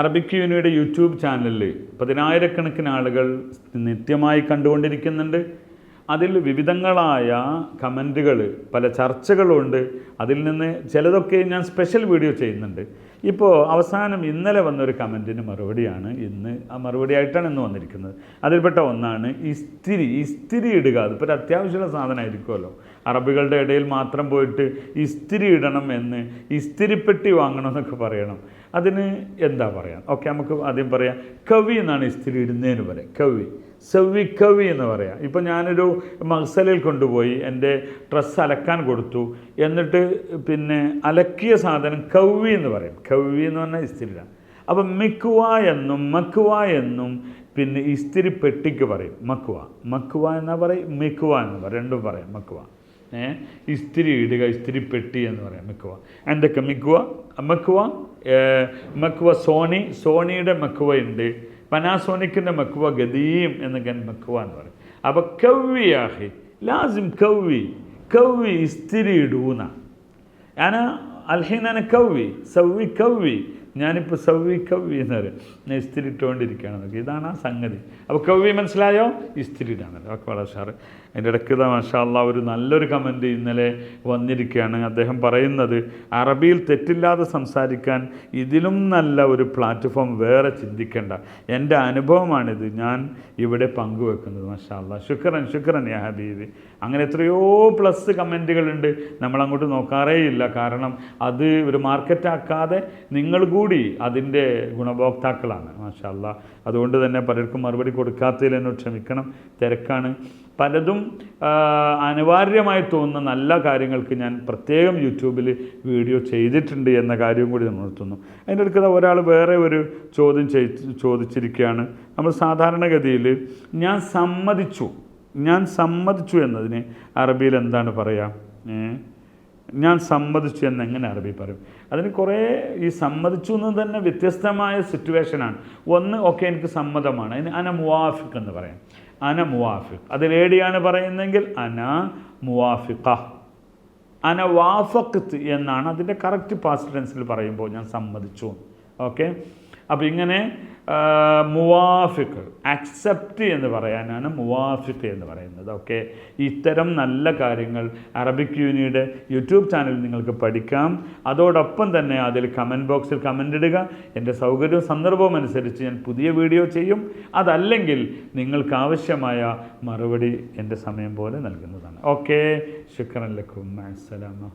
Arabic യൂണിയുടെ YouTube ചാനലിൽ പതിനായിരക്കണക്കിന് ആളുകൾ നിത്യമായി കണ്ടുകൊണ്ടിരിക്കുന്നുണ്ട്. അതിൽ വിവിധങ്ങളായ കമന്റുകൾ പല ചർച്ചകളുണ്ട്. അതിൽ നിന്ന് ചിലതൊക്കെ ഞാൻ സ്പെഷ്യൽ വീഡിയോ ചെയ്യുന്നുണ്ട്. ഇപ്പോൾ അവസാനം ഇന്നലെ വന്നൊരു കമന്റിന് മറുപടിയാണ് ഇന്ന് ആ മറുപടി ആയിട്ടാണ് ഇന്ന് വന്നിരിക്കുന്നത്. അതിൽപ്പെട്ട ഒന്നാണ് ഇസ്തിരി. ഇസ്തിരി ഇടുക. അതിപ്പോൾ ഒരു അത്യാവശ്യമുള്ള സാധനമായിരിക്കുമല്ലോ. അറബികളുടെ ഇടയിൽ മാത്രം പോയിട്ട് ഇസ്തിരി ഇടണം എന്ന് ഇസ്തിരിപ്പെട്ടി വാങ്ങണം എന്നൊക്കെ പറയണം. അതിന് എന്താ പറയാം? ഓക്കെ നമുക്ക് ആദ്യം പറയാം. കവി എന്നാണ് ഇസ്തിരി ഇടുന്നതിന് പറയാം കവി. സെവി കവി എന്ന് പറയാം. ഇപ്പം ഞാനൊരു മക്സലിൽ കൊണ്ടുപോയി എന്റെ ഡ്രസ്സ് അലക്കാൻ കൊടുത്തു. എന്നിട്ട് പിന്നെ അലക്കിയ സാധനം കവി എന്ന് പറയും. കവി എന്ന് പറഞ്ഞാൽ ഇസ്തിരിയാണ് അപ്പം മെക്കുവ എന്നും മക്കുവ എന്നും പിന്നെ ഇസ്തിരി പെട്ടിക്ക് പറയും. മക്കുവ മക്കുവ എന്നാ പറയും? മെക്കുവ എന്ന് പറയും. രണ്ടും പറയാം. മക്കുവ ഏ? ഇസ്തിരി ഇടുക ഇസ്തിരി പെട്ടി എന്ന് പറയാം. മെക്കുവ എന്തൊക്കെ? മിക്കുവ മക്കുവ മക്കുവ സോണി. സോണിയുടെ മക്കുവ ഉണ്ട് പനാസോണിക്കിന്റെ മക്കുവ ഗദീം എന്നൊക്കെ മക്കുവ എന്ന് പറയും. അപ്പോൾ കവ്വിയാഹി ലാസിം കവ്വി കവ്വി ഇസ്തിരി ഇടൂന്ന. ഞാൻ അൽഹീനാണ് കവ്വി സവ്വി കവ്വി ഞാനിപ്പോൾ സവ്വി കവ്വി എന്ന് പറയും. ഇസ്തിരി ഇട്ടുകൊണ്ടിരിക്കുകയാണ് നോക്കി ഇതാണ് ആ സംഗതി. അപ്പോൾ കവ്വി മനസ്സിലായോ? ഇസ്തിരി ഇടാണല്ലോ ഒക്കെ വളരെ സാറ് അതിന്റെ ഇടയ്ക്ക് മഷാല്ല ഒരു നല്ലൊരു കമന്റ് ഇന്നലെ വന്നിരിക്കുകയാണ്. അദ്ദേഹം പറയുന്നത് അറബിയിൽ തെറ്റില്ലാതെ സംസാരിക്കാൻ ഇതിലും നല്ല ഒരു പ്ലാറ്റ്ഫോം വേറെ ചിന്തിക്കേണ്ട. എന്റെ അനുഭവമാണിത്. ഞാൻ ഇവിടെ പങ്കുവെക്കുന്നത്. മഷാല്ല ശുക്രൻ ശുക്രൻ യാ ഹബീബി. അങ്ങനെ എത്രയോ പ്ലസ് കമന്റുകളുണ്ട് നമ്മളങ്ങോട്ട് നോക്കാറേ ഇല്ല കാരണം അത് ഒരു മാർക്കറ്റാക്കാതെ നിങ്ങൾ കൂടി അതിന്റെ ഗുണഭോക്താക്കളാണ് മാഷാല്ല അതുകൊണ്ട് തന്നെ പലർക്കും മറുപടി കൊടുക്കാത്തതിൽ എന്നോട് ക്ഷമിക്കണം തിരക്കാണ്. പലതും അനിവാര്യമായി തോന്നുന്ന നല്ല കാര്യങ്ങൾക്ക് ഞാൻ പ്രത്യേകം യൂട്യൂബിൽ വീഡിയോ ചെയ്തിട്ടുണ്ട് എന്ന കാര്യവും കൂടി നമ്മൾ നിർത്തുന്നു അതിന്റെ അടുക്കത ഒരാൾ വേറെ ഒരു ചോദ്യം ചോദിച്ചിരിക്കുകയാണ്. നമ്മൾ സാധാരണഗതിയിൽ ഞാൻ സമ്മതിച്ചു ഞാൻ സമ്മതിച്ചു എന്നതിന് അറബിയിൽ എന്താണ് പറയുക? ഞാൻ സമ്മതിച്ചു എന്ന് എങ്ങനെ അറബി പറയും? അതിന് കുറേ ഈ സമ്മതിച്ചു എന്ന് തന്നെ വ്യത്യസ്തമായ സിറ്റുവേഷനാണ് ഒന്ന് ഒക്കെ എനിക്ക് സമ്മതമാണ്. അതിന് അന മുവാഫിഖ് എന്ന് പറയാം. അന മുവാഫിഖ്. അതിലേടിയാണ് പറയുന്നതെങ്കിൽ അന മുവാഫിഖ. അന വാഫക്കത്ത് എന്നാണ് അതിന്റെ കറക്റ്റ് പാസ്റ്റ് ടെൻസിൽ പറയുമ്പോൾ ഞാൻ സമ്മതിച്ചു. ഓക്കെ? അപ്പോൾ ഇങ്ങനെ മുവാഫിക്കൾ അക്സെപ്റ്റ് എന്ന് പറയാനാണ് മുവാഫിക്ക് എന്ന് പറയുന്നത്. ഓക്കെ ഇത്തരം നല്ല കാര്യങ്ങൾ അറബിക് യൂണിയുടെ യൂട്യൂബ് ചാനൽ നിങ്ങൾക്ക് പഠിക്കാം. അതോടൊപ്പം തന്നെ അതിൽ കമന്റ് ബോക്സിൽ കമന്റ് ഇടുക. എന്റെ സൗകര്യവും സന്ദർഭവും അനുസരിച്ച് ഞാൻ പുതിയ വീഡിയോ ചെയ്യും. അതല്ലെങ്കിൽ നിങ്ങൾക്ക് ആവശ്യമായ മറുപടി എന്റെ സമയം പോലെ നൽകുന്നതാണ്. ഓക്കെ ശുക്രൻ ലക്കും. അസ്സലാമ